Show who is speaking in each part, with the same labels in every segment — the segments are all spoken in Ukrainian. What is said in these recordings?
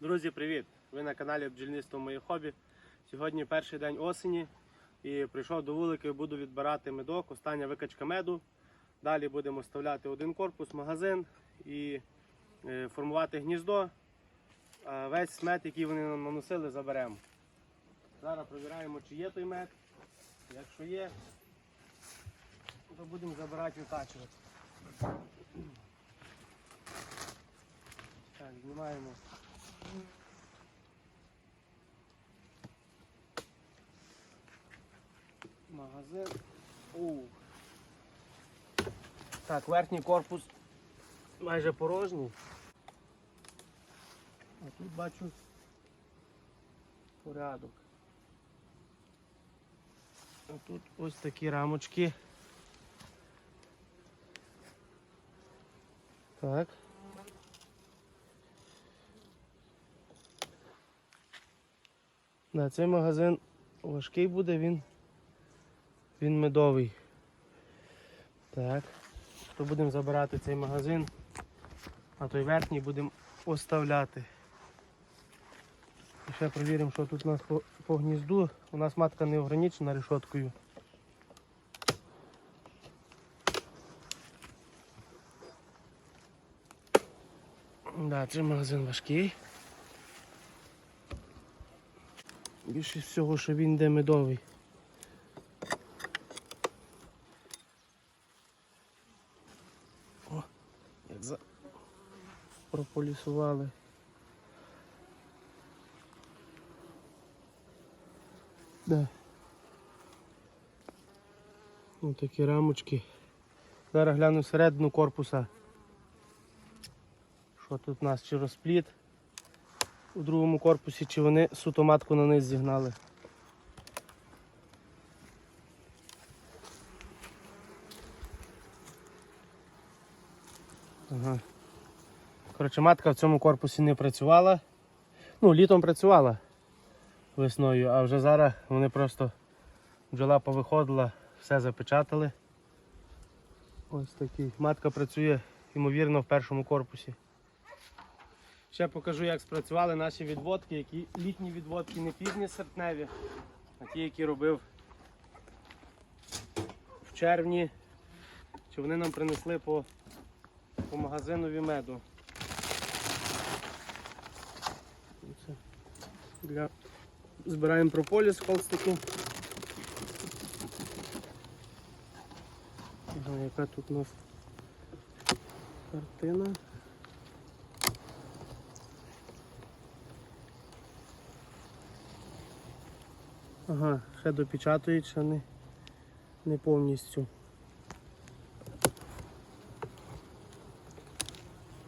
Speaker 1: Друзі, привіт! Ви на каналі Бджільництво Моє хобі. Сьогодні перший день осені і прийшов до вулики, буду відбирати медок, остання викачка меду. Далі будемо вставляти один корпус, магазин і е, формувати гніздо. А весь мед, який вони нам наносили, заберемо. Зараз перевіряємо, чи є той мед. Якщо є, то будемо забирати викачувати. Так, знімаємо. Магазин. Оу. Так, верхній корпус майже порожній. А тут бачу порядок. А тут ось такі рамочки. Так. Да, цей магазин важкий буде, він, він медовий. Так. То будемо забирати цей магазин, а той верхній будемо оставляти. І ще перевіримо, що тут у нас по, по гнізду. У нас матка не ограничена решоткою. Да, цей магазин важкий. Більше всього, що він йде медовий. О, як за... прополісували. Да. Ось такі рамочки. Зараз гляну всередину корпуса. Що тут у нас? Чи розпліт у другому корпусі, чи вони суто матку на низ зігнали. Ага. Коротше, матка в цьому корпусі не працювала. Ну, літом працювала весною, а вже зараз вони просто бджола повиходила, все запечатали. Ось такий. Матка працює, ймовірно, в першому корпусі. Ще покажу, як спрацювали наші відводки, які літні відводки, не пізні серпневі, а ті, які робив в червні. Чи вони нам принесли по, по магазинові меду. Для... Збираємо прополіс холстики. Ага, яка тут у нас картина. Ага, ще допечатують, не, не повністю.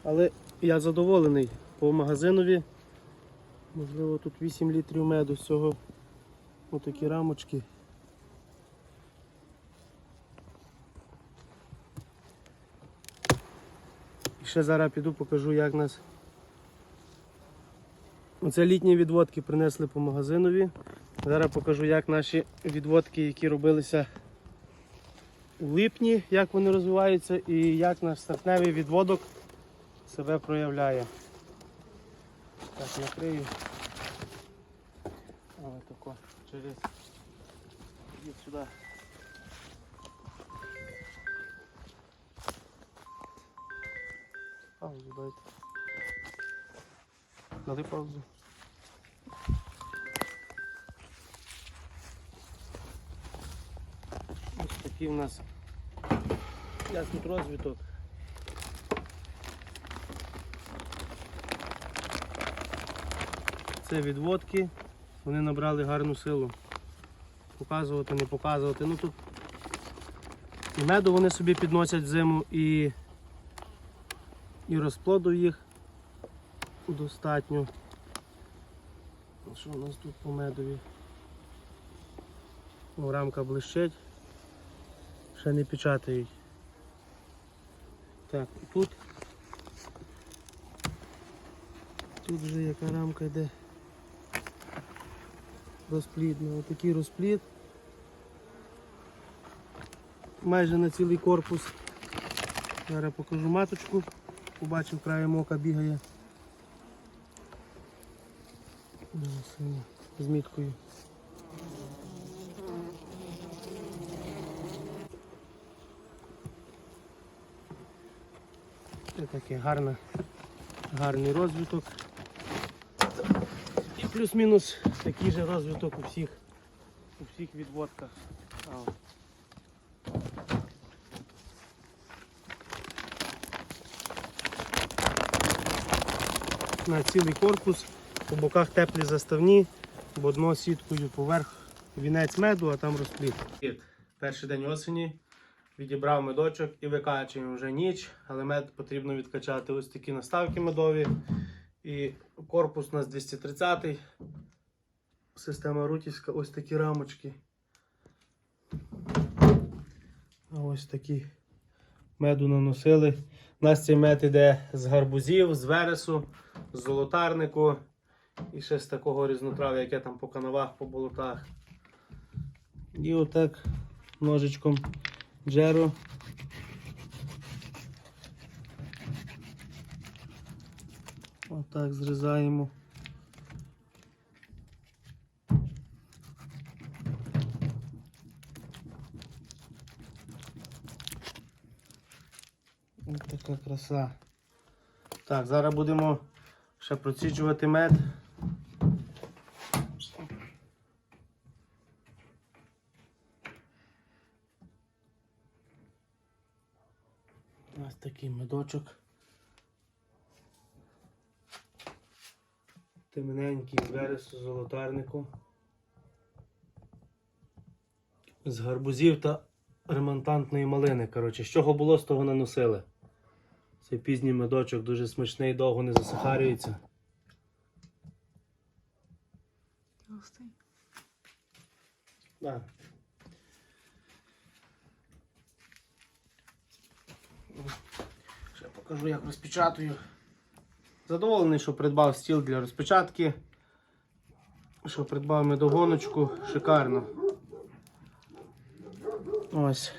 Speaker 1: Але я задоволений по магазинові. Можливо, тут 8 літрів меду з цього отакі рамочки. І ще зараз піду покажу, як нас Оце літні відводки принесли по магазинові. Зараз покажу, як наші відводки, які робилися у липні, як вони розвиваються і як наш стартневий відводок себе проявляє. Так, накрию. Ось тако через Ідіть сюди. Паузу дайте. Дали паузу. Такий у нас як тут розвиток. Це відводки, вони набрали гарну силу. Показувати, не показувати. Ну тут і меду вони собі підносять в зиму і, і розплоду їх достатньо. Що у нас тут по медові? Рамка блищить. Ще не печатають. Так, тут. Тут вже яка рамка йде. Розплідна. Отакий розплід. Майже на цілий корпус. Зараз покажу маточку. Побачив краєм ока бігає. З міткою. Це такий гарна, гарний розвиток. І плюс-мінус такий же розвиток у всіх, у всіх відводках. На цілий корпус, по боках теплі заставні, бо дно сіткою поверх вінець меду, а там розплід. Перший день осені відібрав медочок і викачуємо вже ніч, але мед потрібно відкачати ось такі наставки медові. І корпус у нас 230 Система рутівська, ось такі рамочки. Ось такі меду наносили. У нас цей мед іде з гарбузів, з вересу, з золотарнику і ще з такого різнотрав'я, яке там по канавах, по болотах. І отак ножичком джеру. Отак зрізаємо. Ось така краса. Так, зараз будемо ще проціджувати мед. Ось такий медочок. Темненький вересу золотарнику. З гарбузів та ремонтантної малини. Коротше, з чого було, з того наносили. Це пізній медочок, дуже смачний, довго не засахарюється.
Speaker 2: Толстий.
Speaker 1: Да. Ще покажу, як розпечатую. Задоволений, що придбав стіл для розпечатки. Що придбав медогоночку. Шикарно. Ось.